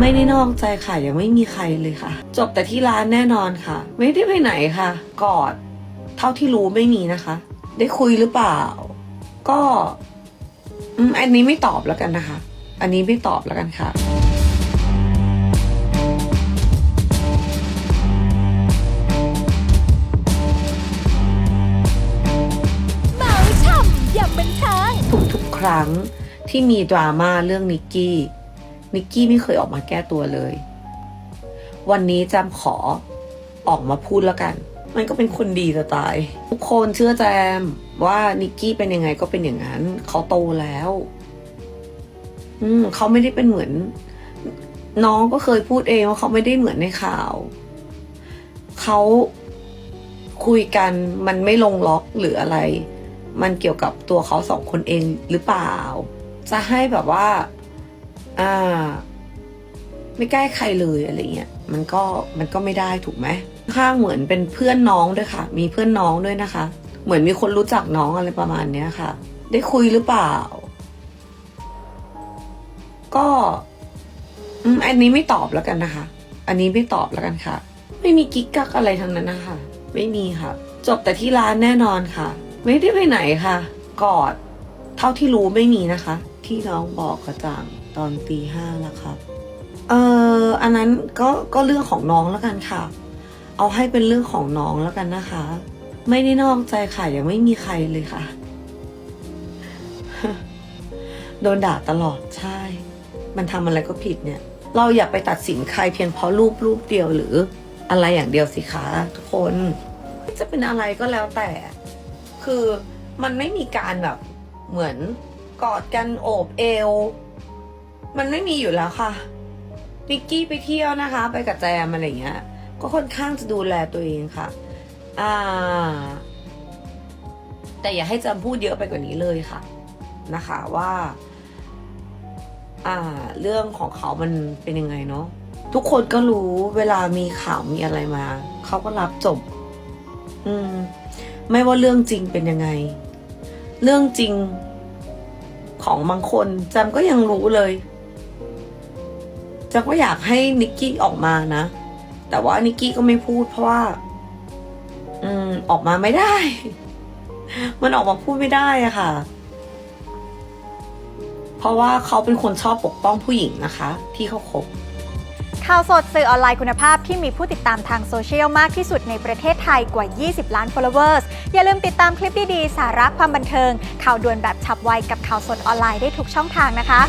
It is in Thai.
ไม่ได้นอกใจค่ะยังไม่มีใครเลยค่ะ จบแต่ที่ร้านแน่นอนค่ะ ไม่ได้ไปไหนค่ะ กอด เท่าที่รู้ไม่มีนะคะ ได้คุยหรือเปล่า ก็อืมอันนี้ไม่ตอบแล้วกันนะคะ อันนี้ไม่ตอบแล้วกันค่ะเมาช่ำอย่าบันเทิงทุกๆครั้งที่มีดราม่าเรื่องนิกกี้ นิกกี้ไม่เคยออกมาแก้ตัวเลย วันนี้จำขอออกมาพูดแล้วกัน มันก็เป็นคนดีจะตาย ทุกคนเชื่อแจมว่านิกกี้เป็นยังไงก็เป็นอย่างนั้น เขาโตแล้ว อืมเขาไม่ได้เป็นเหมือน น้องก็เคยพูดเองว่าเขาไม่ได้เหมือนในข่าว เขาคุยกันมันไม่ลงล็อกหรืออะไร มันเกี่ยวกับตัวเขาสองคนเองหรือเปล่า จะให้แบบว่า อ่า ไม่ใกล้ใครเลยอะไรเงี้ยมันก็มันก็ไม่ได้ถูกไหมข้างเหมือนเป็นเพื่อนน้องด้วยค่ะ มีเพื่อนน้องด้วยนะคะ เหมือนมีคนรู้จักน้องอะไรประมาณเนี้ยค่ะ ได้คุยหรือเปล่า ก็อันนี้ไม่ตอบแล้วกันนะคะ อันนี้ไม่ตอบแล้วกันค่ะ ไม่มีกิ๊กกักอะไรทั้งนั้นนะคะ ไม่มีค่ะ จบแต่ที่ร้านแน่นอนค่ะ ไม่ได้ไปไหนค่ะ กอด เท่าที่รู้ไม่มีนะคะ ที่น้องบอกกระจ่าง ตอนตีห้าแล้วครับ เอ่ออันนั้นก็ก็เรื่องของน้องแล้วกันค่ะ เอาให้เป็นเรื่องของน้องแล้วกันนะคะ ไม่ได้นอกใจค่ะยังไม่มีใครเลยค่ะ โดนด่าตลอดใช่ มันทำอะไรก็ผิดเนี่ย เราอย่าไปตัดสินใครเพียงเพราะรูปรูปเดียวหรืออะไรอย่างเดียวสิคะทุกคน จะเป็นอะไรก็แล้วแต่ คือมันไม่มีการแบบเหมือนกอดกันโอบเอว มันไม่มีอยู่แล้วค่ะนิกกี้ไปเที่ยวนะคะ ไปกับแจมอะไรเงี้ย ก็ค่อนข้างจะดูแลตัวเองค่ะ อ่า แต่อย่าให้จำพูดเยอะไปกว่านี้เลยค่ะ นะคะว่า อ่า เรื่องของเขามันเป็นยังไงเนาะทุกคนก็รู้เวลามีข่าวมีอะไรมา เขาก็รับจบ อืม ไม่ว่าเรื่องจริงเป็นยังไง เรื่องจริงของบางคนจำก็ยังรู้เลย จำก็อยากให้นิกกี้ออกมานะ แต่ว่านิกกี้ก็ไม่พูดเพราะว่า อืม ออกมาไม่ได้ มันออกมาพูดไม่ได้อะค่ะ เพราะว่าเขาเป็นคนชอบปกป้องผู้หญิงนะคะ ที่เขาคบข่าวสดสื่อออนไลน์คุณภาพที่มีผู้ติดตามทางโซเชียลมากที่สุดในประเทศไทยกว่า 20 ล้าน followers อย่าลืมติดตามคลิปดีๆ สาระความบันเทิง ข่าวด่วนแบบฉับไวกับข่าวสดออนไลน์ได้ทุกช่องทางนะคะ